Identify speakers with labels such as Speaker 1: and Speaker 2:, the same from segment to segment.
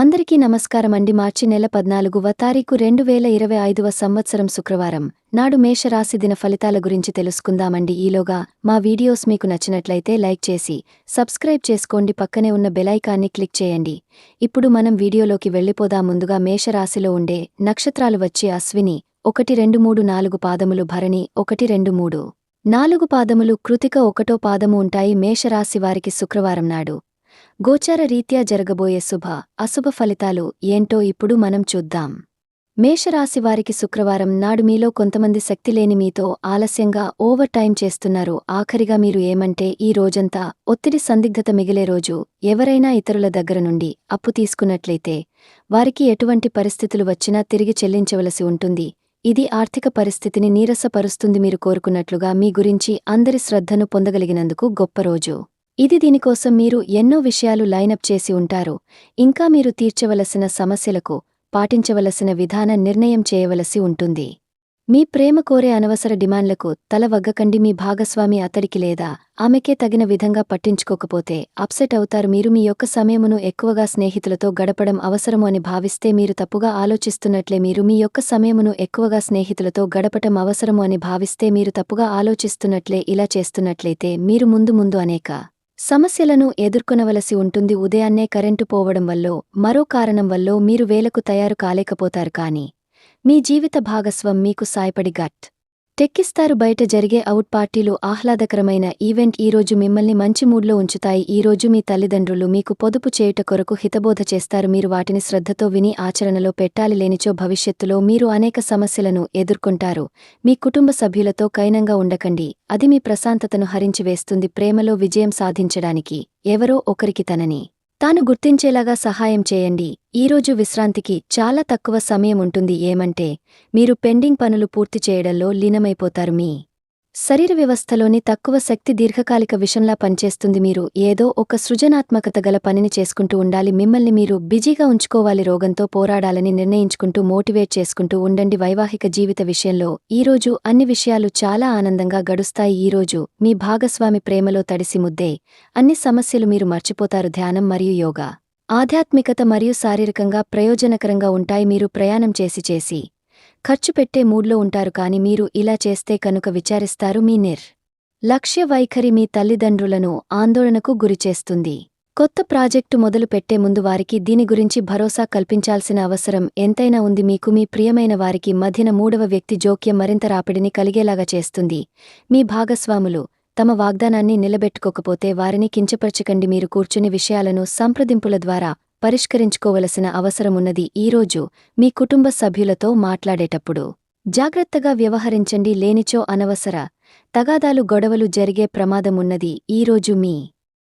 Speaker 1: అందరికీ నమస్కారమండి. మార్చి నెల పద్నాలుగువ తారీఖు రెండు వేల ఇరవై ఐదువ సంవత్సరం శుక్రవారం. నాడు మేషరాశి దిన ఫలితాల గురించి తెలుసుకుందామండి. ఈలోగా మా వీడియోస్ మీకు నచ్చినట్లయితే లైక్ చేసి సబ్స్క్రైబ్ చేసుకోండి. పక్కనే ఉన్న బెలైకాన్ని క్లిక్ చేయండి. ఇప్పుడు మనం వీడియోలోకి వెళ్ళిపోదా ముందుగా మేషరాశిలో ఉండే నక్షత్రాలు వచ్చే అశ్విని ఒకటి రెండు మూడు నాలుగు పాదములు భరణి ఒకటి రెండు మూడు. నాలుగు పాదములు కృతిక ఒకటో పాదము ఉంటాయి. మేషరాశి వారికి శుక్రవారం నాడు. గోచార రీత్యా జరగబోయే శుభ అశుభ ఫలితాలు ఏంటో ఇప్పుడు మనం చూద్దాం. మేషరాశి వారికి శుక్రవారం నాడు మీలో కొంతమంది శక్తిలేని మీతో ఆలస్యంగా ఓవర్ టైం చేస్తున్నారు. ఆఖరిగా మీరు ఏమంటే ఈ రోజంతా ఒత్తిడి సందిగ్ధత మిగిలే రోజు ఎవరైనా ఇతరుల దగ్గర నుండి అప్పు తీసుకున్నట్లయితే వారికి ఎటువంటి పరిస్థితులు వచ్చినా తిరిగి చెల్లించవలసి ఉంటుంది. ఇది ఆర్థిక పరిస్థితిని నీరసపరుస్తుంది మీరు కోరుకున్నట్లుగా మీ గురించి అందరి శ్రద్ధను పొందగలిగినందుకు గొప్ప రోజు. ఇది దీనికోసం మీరు ఎన్నో విషయాలు లైనప్ చేసి ఉంటారు. ఇంకా మీరు తీర్చవలసిన సమస్యలకు పాటించవలసిన విధాన నిర్ణయం చేయవలసి ఉంటుంది. మీ ప్రేమ కోరే అనవసర డిమాండ్లకు తల వగ్గకండి. మీ భాగస్వామి అతడికి లేదా ఆమెకే తగిన విధంగా పట్టించుకోకపోతే అప్సెట్ అవుతారు. మీరు మీ యొక్క సమయమును ఎక్కువగా స్నేహితులతో గడపడం అవసరము అని భావిస్తే మీరు తప్పుగా ఆలోచిస్తున్నట్లే మీరు మీ యొక్క సమయమును ఎక్కువగా స్నేహితులతో గడపటం అవసరము అని భావిస్తే మీరు తప్పుగా ఆలోచిస్తున్నట్లే ఇలా చేస్తున్నట్లయితే మీరు ముందు ముందు అనేక సమస్యలను ఎదుర్కొనవలసి ఉంటుంది. ఉదయాన్నే కరెంటు పోవడం వల్లో మరో కారణం వల్లో మీరు వేలకు తయారు కాలేకపోతారు కాని మీ జీవిత భాగస్వం మీకు సాయపడి గట్ టెక్కిస్తారు బయట జరిగే అవుట్ పార్టీలు ఆహ్లాదకరమైన ఈవెంట్ ఈరోజు మిమ్మల్ని మంచి మూడ్లో ఉంచుతాయి. ఈరోజు మీ తల్లిదండ్రులు మీకు పొదుపు చేయుట కొరకు హితబోధ చేస్తారు. మీరు వాటిని శ్రద్ధతో విని ఆచరణలో పెట్టాలి లేనిచో భవిష్యత్తులో మీరు అనేక సమస్యలను ఎదుర్కొంటారు. మీ కుటుంబ సభ్యులతో కైనంగా ఉండకండి. అది మీ ప్రశాంతతను హరించివేస్తుంది ప్రేమలో విజయం సాధించడానికి. ఎవరో ఒకరికి తనని తాను గుర్తించేలాగా సహాయం చేయండి. ఈరోజు విశ్రాంతికి చాలా తక్కువ సమయం ఉంటుంది. ఏమంటే మీరు పెండింగ్ పనులు పూర్తి చేయడంలో లీనమైపోతారు మీ శరీర వ్యవస్థలోని తక్కువ శక్తి దీర్ఘకాలిక విషంలా పనిచేస్తుంది మీరు. ఏదో ఒక సృజనాత్మకత గల పనిని చేసుకుంటూ ఉండాలి. మిమ్మల్ని మీరు బిజీగా ఉంచుకోవాలి. రోగంతో పోరాడాలని నిర్ణయించుకుంటూ మోటివేట్ చేసుకుంటూ ఉండండి. వైవాహిక జీవిత విషయంలో ఈరోజు అన్ని విషయాలు చాలా ఆనందంగా గడుస్తాయి. ఈరోజు మీ భాగస్వామి ప్రేమలో తడిసి ముద్దే. అన్ని సమస్యలు మీరు మర్చిపోతారు. ధ్యానం మరియు యోగా. ఆధ్యాత్మికత మరియు శారీరకంగా ప్రయోజనకరంగా ఉంటాయి. మీరు ప్రయాణం చేసి చేసి ఖర్చు పెట్టే మూడ్లో ఉంటారు కాని మీరు ఇలా చేస్తే కనుక విచారిస్తారు మీ నిర్. లక్ష్య వైఖరి మీ తల్లిదండ్రులను ఆందోళనకు గురిచేస్తుంది కొత్త ప్రాజెక్టు మొదలు పెట్టే ముందు వారికి దీని గురించి భరోసా కల్పించాల్సిన అవసరం ఎంతైనా ఉంది. మీకు మీ ప్రియమైన వారికి మధ్యన మూడవ వ్యక్తి జోక్యం మరింత రాపిడిని కలిగేలాగా చేస్తుంది. మీ భాగస్వాములు తమ వాగ్దానాన్ని నిలబెట్టుకోకపోతే వారిని కించపరచకండి. మీరు కూర్చుని విషయాలను సంప్రదింపుల ద్వారా పరిష్కరించుకోవలసిన అవసరమున్నది ఈరోజు మీ కుటుంబ సభ్యులతో మాట్లాడేటప్పుడు. జాగ్రత్తగా వ్యవహరించండి లేనిచో అనవసర తగాదాలు గొడవలు జరిగే ప్రమాదమున్నది ఈరోజు మీ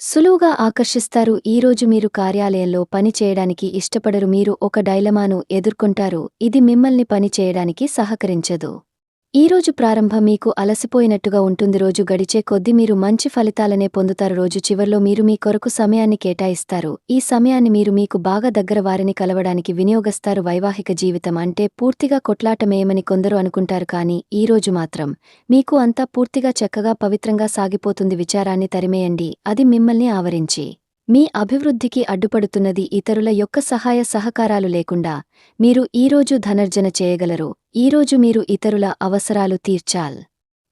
Speaker 1: సులువుగా ఆకర్షిస్తారు. ఈరోజు మీరు కార్యాలయంలో పని చేయడానికి ఇష్టపడరు. మీరు ఒక డైలమాను ఎదుర్కొంటారు. ఇది మిమ్మల్ని పని చేయడానికి సహకరించదు. ఈరోజు ప్రారంభం మీకు అలసిపోయినట్టుగా ఉంటుంది. రోజు గడిచే కొద్దీ మీరు మంచి ఫలితాలనే పొందుతారు. రోజు చివర్లో మీరు మీ కొరకు సమయాన్ని కేటాయిస్తారు. ఈ సమయాన్ని మీరు మీకు బాగా దగ్గర వారిని కలవడానికి వినియోగస్తారు. వైవాహిక జీవితం అంటే పూర్తిగా కొట్లాటమేయమని కొందరు అనుకుంటారు. కానీ ఈరోజు మాత్రం మీకు అంతా పూర్తిగా చక్కగా పవిత్రంగా సాగిపోతుంది. విచారాన్ని తరిమేయండి. అది మిమ్మల్ని ఆవరించి మీ అభివృద్ధికి అడ్డుపడుతున్నది ఇతరుల యొక్క సహాయ సహకారాలు లేకుండా మీరు ఈరోజు ధనర్జన చేయగలరు. ఈరోజు మీరు ఇతరుల అవసరాలు తీర్చాల్.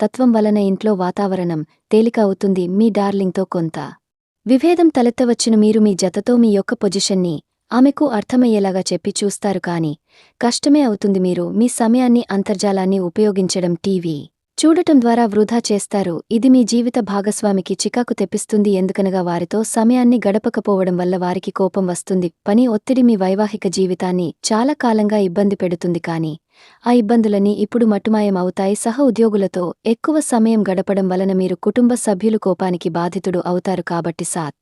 Speaker 1: తత్వం వలన ఇంట్లో వాతావరణం తేలిక అవుతుంది మీ డార్లింగ్తో కొంత విభేదం తలెత్తవచ్చిన మీరు మీ జతతో మీ యొక్క పొజిషన్ని ఆమెకు అర్థమయ్యేలాగా చెప్పి చూస్తారు కాని కష్టమే అవుతుంది మీరు మీ సమయాన్ని అంతర్జాలాన్ని ఉపయోగించడం టీవీ చూడటం ద్వారా వృధా చేస్తారు. ఇది మీ జీవిత భాగస్వామికి చికాకు తెప్పిస్తుంది ఎందుకనగా వారితో సమయాన్ని గడపకపోవడం వల్ల వారికి కోపం వస్తుంది. పని ఒత్తిడి మీ వైవాహిక జీవితాన్ని చాలా కాలంగా ఇబ్బంది పెడుతుంది కాని ఆ ఇబ్బందులన్నీ ఇప్పుడు మటుమాయం అవుతాయి సహ ఉద్యోగులతో ఎక్కువ సమయం గడపడం వలన మీరు కుటుంబ సభ్యులు కోపానికి బాధితుడు అవుతారు కాబట్టి సాత్.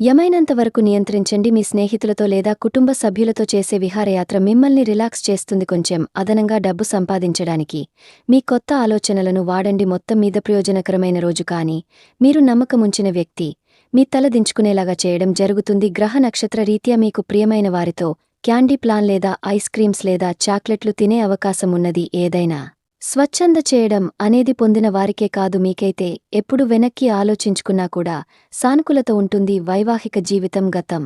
Speaker 1: యమైనంత వరకు నియంత్రించండి మీ స్నేహితులతో లేదా కుటుంబ సభ్యులతో చేసే విహారయాత్ర మిమ్మల్ని రిలాక్స్ చేస్తుంది కొంచెం అదనంగా డబ్బు సంపాదించడానికి. మీ కొత్త ఆలోచనలను వాడండి మొత్తం మీద ప్రయోజనకరమైన రోజు కాని మీరు నమ్మకముంచిన వ్యక్తి మీ తల దించుకునేలాగా చేయడం జరుగుతుంది. గ్రహ నక్షత్ర రీత్యా మీకు ప్రియమైన వారితో క్యాండీ ప్లాన్ లేదా ఐస్ క్రీమ్స్ లేదా చాక్లెట్లు తినే అవకాశం ఉన్నది ఏదైనా. స్వచ్ఛంద చేయడం అనేది పొందిన వారికే కాదు మీకైతే ఎప్పుడు వెనక్కి ఆలోచించుకున్నా కూడా సానుకూలత ఉంటుంది వైవాహిక జీవితం గతం.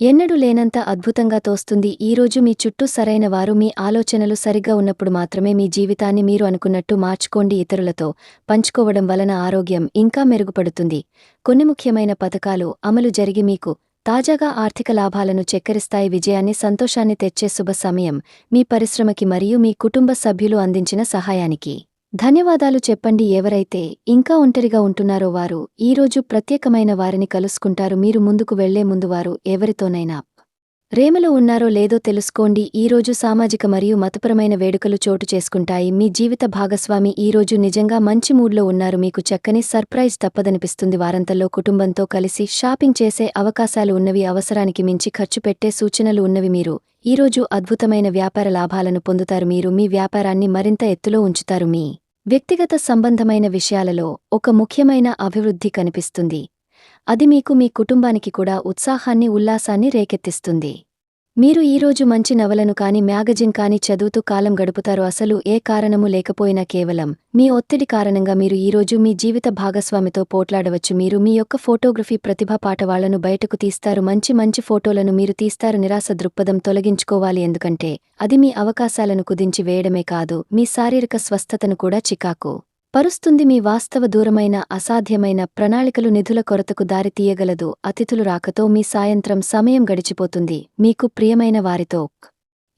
Speaker 1: ఎన్నడూ లేనంత అద్భుతంగా తోస్తుంది ఈరోజు మీ చుట్టూ సరైన వారు మీ ఆలోచనలు సరిగ్గా ఉన్నప్పుడు మాత్రమే మీ జీవితాన్ని మీరు అనుకున్నట్టు మార్చుకోండి ఇతరులతో. పంచుకోవడం వలన ఆరోగ్యం ఇంకా మెరుగుపడుతుంది. కొన్ని ముఖ్యమైన పథకాలు అమలు జరిగి మీకు తాజాగా ఆర్థిక లాభాలను చెక్కరిస్తాయి విజయాన్ని సంతోషాన్ని తెచ్చే శుభ సమయం మీ పరిశ్రమకి మరియు మీ కుటుంబ సభ్యులు అందించిన సహాయానికి. ధన్యవాదాలు చెప్పండి ఎవరైతే ఇంకా ఒంటరిగా ఉంటున్నారో వారు ఈరోజు ప్రత్యేకమైన వారిని కలుసుకుంటారు. మీరు ముందుకు వెళ్ళే ముందు వారు ఎవరితోనైనా రేమలో ఉన్నారో లేదో తెలుసుకోండి. ఈరోజు సామాజిక మరియు మతపరమైన వేడుకలు చోటు చేసుకుంటాయి. మీ జీవిత భాగస్వామి ఈరోజు నిజంగా మంచి మూడ్లో ఉన్నారు. మీకు చక్కని సర్ప్రైజ్ తప్పదనిపిస్తుంది. వారంతల్లో కుటుంబంతో కలిసి షాపింగ్ చేసే అవకాశాలు ఉన్నవి అవసరానికి మించి ఖర్చు పెట్టే సూచనలు ఉన్నవి మీరు. ఈరోజు అద్భుతమైన వ్యాపార లాభాలను పొందుతారు మీరు. మీ వ్యాపారాన్ని మరింత ఎత్తులో ఉంచుతారు మీ వ్యక్తిగత సంబంధమైన విషయాలలో ఒక ముఖ్యమైన అభివృద్ధి కనిపిస్తుంది. అది మీకు మీ కుటుంబానికి కూడా ఉత్సాహాన్ని ఉల్లాసాన్ని రేకెత్తిస్తుంది. మీరు ఈరోజు మంచి నవలను కాని మ్యాగజిన్ కాని చదువుతూ కాలం గడుపుతారు అసలు ఏ కారణము లేకపోయినా కేవలం మీ ఒత్తిడి కారణంగా మీరు ఈరోజు మీ జీవిత భాగస్వామితో పోట్లాడవచ్చు. మీరు మీ యొక్క ఫోటోగ్రఫీ ప్రతిభా పాటవాళ్ళను బయటకు తీస్తారు. మంచి మంచి ఫోటోలను మీరు తీస్తారు. నిరాశ దృక్పథం తొలగించుకోవాలి. ఎందుకంటే అది మీ అవకాశాలను కుదించి వేయడమే కాదు మీ శారీరక స్వస్థతను కూడా చికాకు. పరుస్తుంది మీ వాస్తవ దూరమైన అసాధ్యమైన ప్రణాళికలు నిధుల కొరతకు దారి తీయగలదు. అతిథులు రాకతో మీ సాయంత్రం సమయం గడిచిపోతుంది. మీకు ప్రియమైన వారితో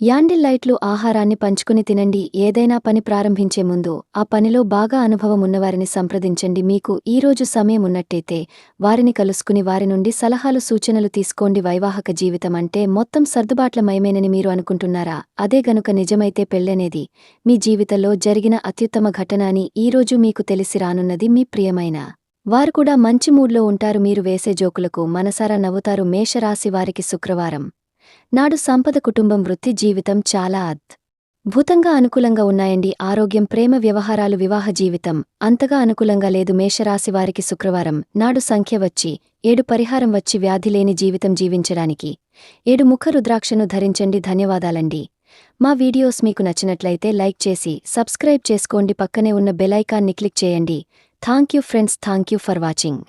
Speaker 1: యాండిల్ లైట్లు ఆహారాన్ని పంచుకుని తినండి. ఏదైనా పని ప్రారంభించే ముందు ఆ పనిలో బాగా అనుభవం ఉన్నవారిని సంప్రదించండి. మీకు ఈరోజు సమయం ఉన్నట్టయితే వారిని కలుసుకుని వారి నుండి సలహాలు సూచనలు తీసుకోండి. వైవాహక జీవితం అంటే మొత్తం సర్దుబాట్లమయమేనని మీరు అనుకుంటున్నారా? అదే గనుక నిజమైతే పెళ్ళనేది మీ జీవితంలో జరిగిన అత్యుత్తమ ఘటన అని ఈరోజు మీకు తెలిసి రానున్నది మీ ప్రియమైన వారు కూడా మంచి మూడ్లో ఉంటారు. మీరు వేసే జోకులకు మనసారా నవ్వుతారు. మేషరాశి వారికి శుక్రవారం. నాడు సంపద కుటుంబం వృత్తి జీవితం చాలా అద్. భూతంగా అనుకూలంగా ఉన్నాయండి ఆరోగ్యం ప్రేమ వ్యవహారాలు వివాహ జీవితం. అంతగా అనుకూలంగా లేదు మేషరాశి వారికి శుక్రవారం. నాడు సంఖ్య వచ్చి ఏడు పరిహారం వచ్చి వ్యాధి లేని జీవితం జీవించడానికి. ఏడు ముఖ రుద్రాక్షను ధరించండి ధన్యవాదాలండి. మా వీడియోస్ మీకు నచ్చినట్లయితే లైక్ చేసి సబ్స్క్రైబ్ చేసుకోండి పక్కనే ఉన్న బెలైకాన్ని క్లిక్ చేయండి. Thank you friends thank you for watching.